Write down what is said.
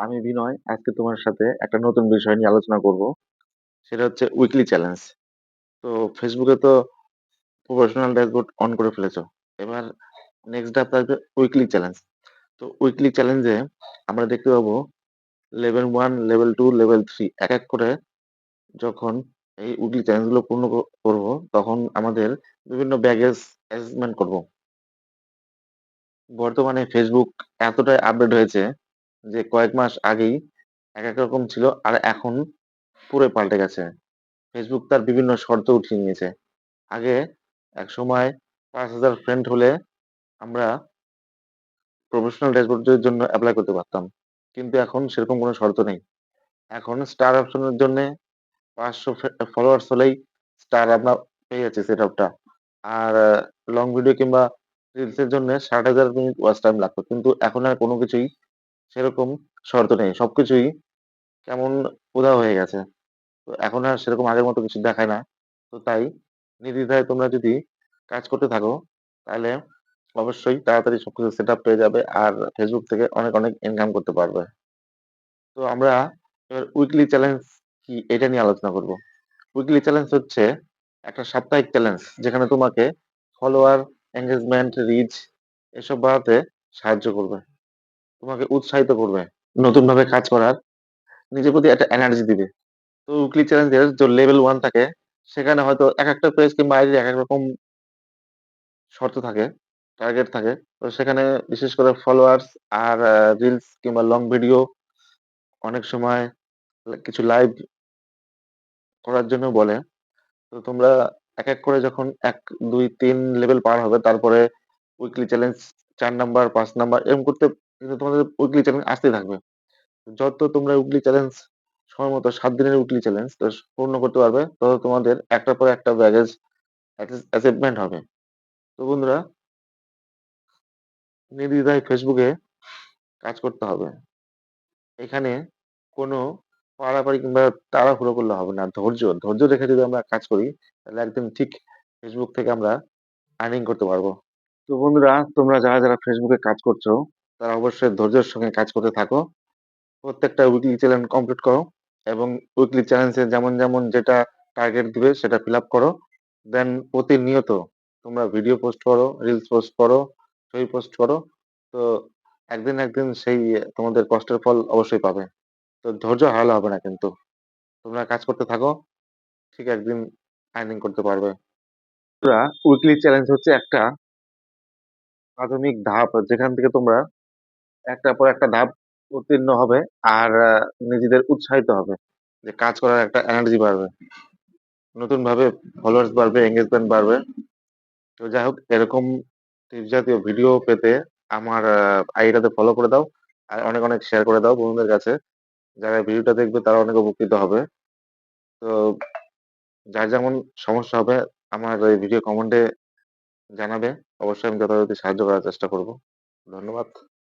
আমি বিনয়, আজকে তোমার সাথে একটা নতুন বিষয় নিয়ে আলোচনা করব। সেটা হচ্ছে উইকলি চ্যালেঞ্জ তো ফেসবুকে তো প্রফেশনাল ড্যাশবোর্ড অন করে ফেলেছো। এবার নেক্সট ধাপ থাকবে উইকলি চ্যালেঞ্জ তো উইকলি চ্যালেঞ্জে আমরা দেখতে পাবো level one level two level three এক এক করে যখন এই উইকলি চ্যালেঞ্জগুলো পূর্ণ করব, তখন আমাদের বিভিন্ন ব্যাগেজ অ্যাসেসমেন্ট করব। বর্তমানে ফেসবুক এতটাই আপডেট হয়েছে যে কয়েক মাস আগেই এক এক রকম ছিল আর এখন পুরো পাল্টে গেছে। ফেসবুক তার বিভিন্ন শর্ত উঠিয়ে নিয়েছে। আগে এক সময় পাঁচ হাজার ফ্রেন্ড হলে আমরা প্রফেশনাল ড্যাশবোর্ডের জন্য অ্যাপ্লাই করতে পারতাম। কিন্তু এখন সেরকম কোনো শর্ত নেই। এখন স্টার অপশনের জন্য পাঁচশো ফলোয়ার্স হলেই স্টার আপনার পেয়ে যাচ্ছে সেট আপটা আর লং ভিডিও কিংবা রিলসের জন্য ষাট হাজার মিনিট ওয়াচ টাইম লাগতো। কিন্তু এখন আর কোনো কিছুই সেরকম শর্ত নেই। সবকিছুই কেমন উধাও হয়ে গেছে। তো এখন আর সেরকম আগের মতো কিছু দেখায় না। তো তাই নির্দ্বিধায় তোমরা যদি কাজ করতে থাকো, তাহলে অবশ্যই তাড়াতাড়ি সবকিছু সেট আপ পেয়ে যাবে আর ফেসবুক থেকে অনেক অনেক ইনকাম করতে পারবে। তো আমরা এবার উইকলি চ্যালেঞ্জ কি এটা নিয়ে আলোচনা করব। উইকলি চ্যালেঞ্জ হচ্ছে একটা সাপ্তাহিক চ্যালেঞ্জ যেখানে তোমাকে ফলোয়ার এঙ্গেজমেন্ট রিচ এসব বাড়াতে সাহায্য করবে। তোমাকে উৎসাহিত করবে নতুন ভাবে কাজ করার। নিজের প্রতি একটা এনার্জি দিবে। তো উইকলি চ্যালেঞ্জের যে লেভেল ওয়ান থাকে, সেখানে হয়তো এক একটা পেজ কিংবা আইডির এক এক রকম শর্ত থাকে টার্গেট থাকে। তো সেখানে বিশেষ করে ফলোয়ার্স আর রিলস কিংবা লং ভিডিও অনেক সময় কিছু লাইভ করার জন্য বলে। তো তোমরা এক এক করে যখন এক, দুই, তিন লেভেল পার হবে, তারপরে উইকলি চ্যালেঞ্জ চার নাম্বার পাঁচ নাম্বার এরকম করতে কিন্তু তোমাদের উইকলি চ্যালেঞ্জ আসতে থাকবে। যত তোমরা উইকলি চ্যালেঞ্জ সময় মতো সাত দিনের উইকলি চ্যালেঞ্জ তো পূর্ণ করতে পারবে, তত তোমাদের একটার পর একটা ব্যাগেজ অ্যাচিভমেন্ট হবে। তো বন্ধুরা, নির্দ্বিধায় ফেসবুকে কাজ করতে হবে। এখানে কোনো পাড়াপাড়ি কিংবা তাড়াহুড়ো করলে হবে না, ধৈর্য। ধৈর্য রেখে যদি আমরা কাজ করি, তাহলে একদম ঠিক ফেসবুক থেকে আমরা আর্নিং করতে পারব। তো বন্ধুরা, তোমরা যারা যারা ফেসবুকে কাজ করছ তারা অবশ্যই ধৈর্যের সঙ্গে কাজ করতে থাকো। প্রত্যেকটা উইকলি চ্যালেঞ্জ কমপ্লিট করো এবং উইকলি চ্যালেঞ্জে যেমন যেমন যেটা টার্গেট দিবে সেটা ফিল আপ করো। দেন প্রতিনিয়ত তোমরা ভিডিও পোস্ট করো রিলস পোস্ট করো, ছবি পোস্ট করো। তো একদিন একদিন সেই তোমাদের কষ্টের ফল অবশ্যই পাবে। তো ধৈর্য হারালে হবে না কিন্তু। তোমরা কাজ করতে থাকো, ঠিক একদিন আর্নিং করতে পারবে। উইকলি চ্যালেঞ্জ হচ্ছে একটা প্রাথমিক ধাপ, যেখান থেকে তোমরা একটার পর একটা ধাপ উত্তীর্ণ হবে আর নিজেদের উৎসাহিত হবে যে কাজ করার একটা এনার্জি বাড়বে। নতুন ভাবে ফলোয়ার্স বাড়বে এঙ্গেজমেন্ট বাড়বে। তো যাই হোক, এরকম জাতীয় ভিডিও পেতে আমার আইডিটাতে ফলো করে দাও আর অনেক অনেক শেয়ার করে দাও বন্ধুদের কাছে। যারা ভিডিওটা দেখবে তারা অনেক উপকৃত হবে। তো যার যেমন সমস্যা হবে আমার এই ভিডিও কমেন্টে জানাবে। অবশ্যই আমি যথাযথ সাহায্য করার চেষ্টা করব। ধন্যবাদ।